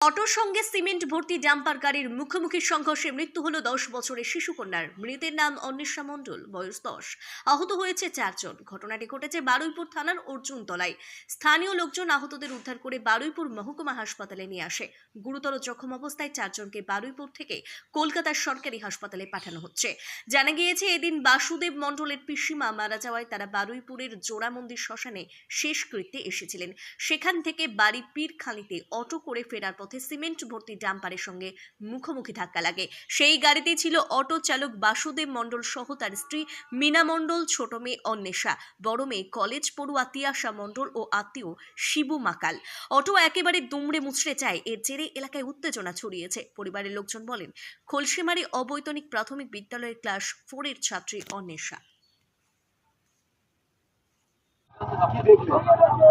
অটোর সঙ্গে সিমেন্ট ভর্তি ডাম্পার গাড়ির মুখোমুখি সংঘর্ষে মৃত্যু হলো দশ বছরের শিশুকন্যার। মৃতের নাম অন্বেষা মণ্ডল, বয়স দশ। আহত হয়েছে চারজন। ঘটনাটি ঘটেছে বারুইপুর থানার অর্জুনতলায়। স্থানীয় লোকজন আহতদের উদ্ধার করে বারুইপুর মহকুমা হাসপাতালে নিয়ে আসে। গুরুতর জখম অবস্থায় চারজনকে বারুইপুর থেকে কলকাতার সরকারি হাসপাতালে পাঠানো হচ্ছে। জানা গিয়েছে, এদিন বাসুদেব মণ্ডলের পিসিমা মারা যাওয়ায় তারা বারুইপুরের জোড়ামন্দির শ্মশানে শেষকৃত্যে এসেছিলেন। সেখান থেকে বাড়ি পীরখালিতে অটো করে ফেরার পথে সিমেন্ট ভর্তি ডাম্পারের সঙ্গে মুখোমুখি ধাক্কা লাগে। সেই গাড়িতে ছিল অটো চালক বাসুদেব মণ্ডল সহ তার স্ত্রী মীনা মণ্ডল, ছোট মেয়ে অন্বেষা, বড় মেয়ে কলেজ পড়ুয়া তিয়াশা মণ্ডল ও আত্মীয় শিবু মাকাল। অটো একেবারে দুমড়ে মুচড়ে যায়, এর জেরে এলাকায় উত্তেজনা ছড়িয়েছে। পরিবারের লোকজন বলেন, খোলসিমারি অবৈতনিক প্রাথমিক বিদ্যালয়ের ক্লাস ফোরের ছাত্রী অন্বেষা।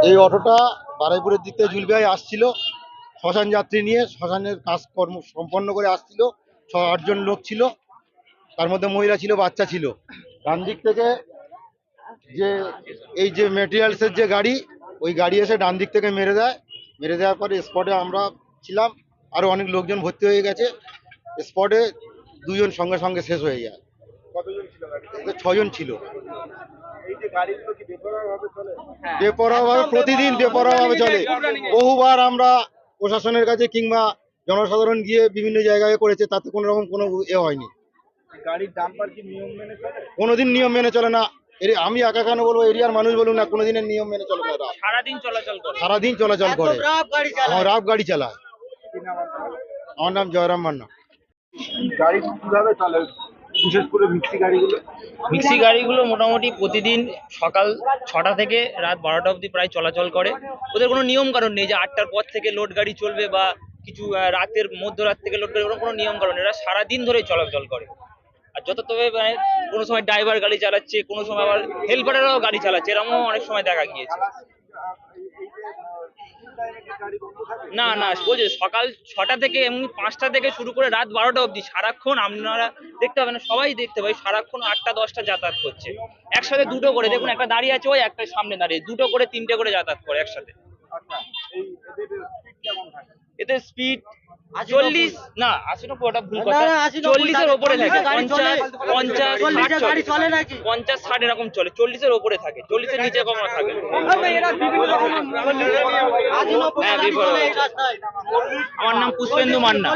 এই অটোটা বারাইপুরের দিক থেকে জুলবিহাই আসছিল। শ্মশান যাত্রী নিয়ে শ্মশানের কাজকর্ম সম্পন্ন করে আসছিল। ছ আটজন লোক ছিল। তার মধ্যে মহিলা ছিল বাচ্চা ছিল। ডান দিক থেকে যে এই যে মেটেরিয়ালসের যে গাড়ি ওই গাড়ি এসে ডান দিক থেকে মেরে দেয়। মেরে দেওয়ার পরে স্পটে আমরা ছিলাম। আরও অনেক লোকজন ভর্তি হয়ে গেছে। স্পটে দুজন সঙ্গে সঙ্গে শেষ হয়ে যায়। ছজন ছিল বেপরোয়াভাবে প্রতিদিন বেপরোয়াভাবে চলে। বহুবার আমরা প্রশাসনের কাছে কিংবা জনসাধারণ গিয়ে বিভিন্ন জায়গায় করেছে তাতে কোনো রকম কোনো এ হয়নি। গাড়ির ডাম্পার কি নিয়ম মেনে চলে? কোনোদিন নিয়ম মেনে চলে না। এর আমি একা কেন বলব? এরিয়ার মানুষ বলুন না কোনোদিনের নিয়ম মেনে চলে না সারাদিন চলাচল করে। সারাদিন চলাচল করে। রাফ গাড়ি চালায়? আমার নাম জয়রাম মান্না। গাড়ি কীভাবে চলে বিশেষ করে মিক্সি গাড়িগুলো? মিক্সি গাড়িগুলো মোটামুটি প্রতিদিন সকাল ছটা থেকে রাত বারোটা অবধি প্রায় চলাচল করে। ওদের কোনো নিয়ম কারণ নেই যে আটটার পর থেকে লোড গাড়ি চলবে বা কিছু রাতের মধ্যরাত থেকে লোড গাড়ি, ওরকম কোনো নিয়ম কারণ। এরা সারাদিন ধরে চলাচল করে। আর যত তবে মানে কোনো সময় ড্রাইভার গাড়ি চালাচ্ছে, কোনো সময় আবার হেল্পারেরাও গাড়ি চালাচ্ছে এরকমও অনেক সময় দেখা গিয়েছে। না না বলছি সকাল ছটা থেকে এমনি পাঁচটা থেকে শুরু করে রাত বারোটা অবধি সারাক্ষণ আপনারা দেখতে পাবেন সবাই দেখতে পাই সারাক্ষণ আটটা দশটা যাতায়াত করছে। একসাথে দুটো করে দেখুন একটা দাঁড়িয়ে আছে ওই একটা সামনে দাঁড়িয়ে দুটো করে তিনটে করে যাতায়াত করে একসাথে। এতে এই এদের স্পিড চল্লিশ না আশি নব্বই ওটা ভুল কথা। চল্লিশের ওপরে থাকে। পঞ্চাশ পঞ্চাশ ষাট পঞ্চাশ ষাট এরকম চলে। চল্লিশের ওপরে থাকে। চল্লিশের নিচে কখনো থাকে। হ্যাঁ। আমার নাম পুষ্পেন্দু মান্না।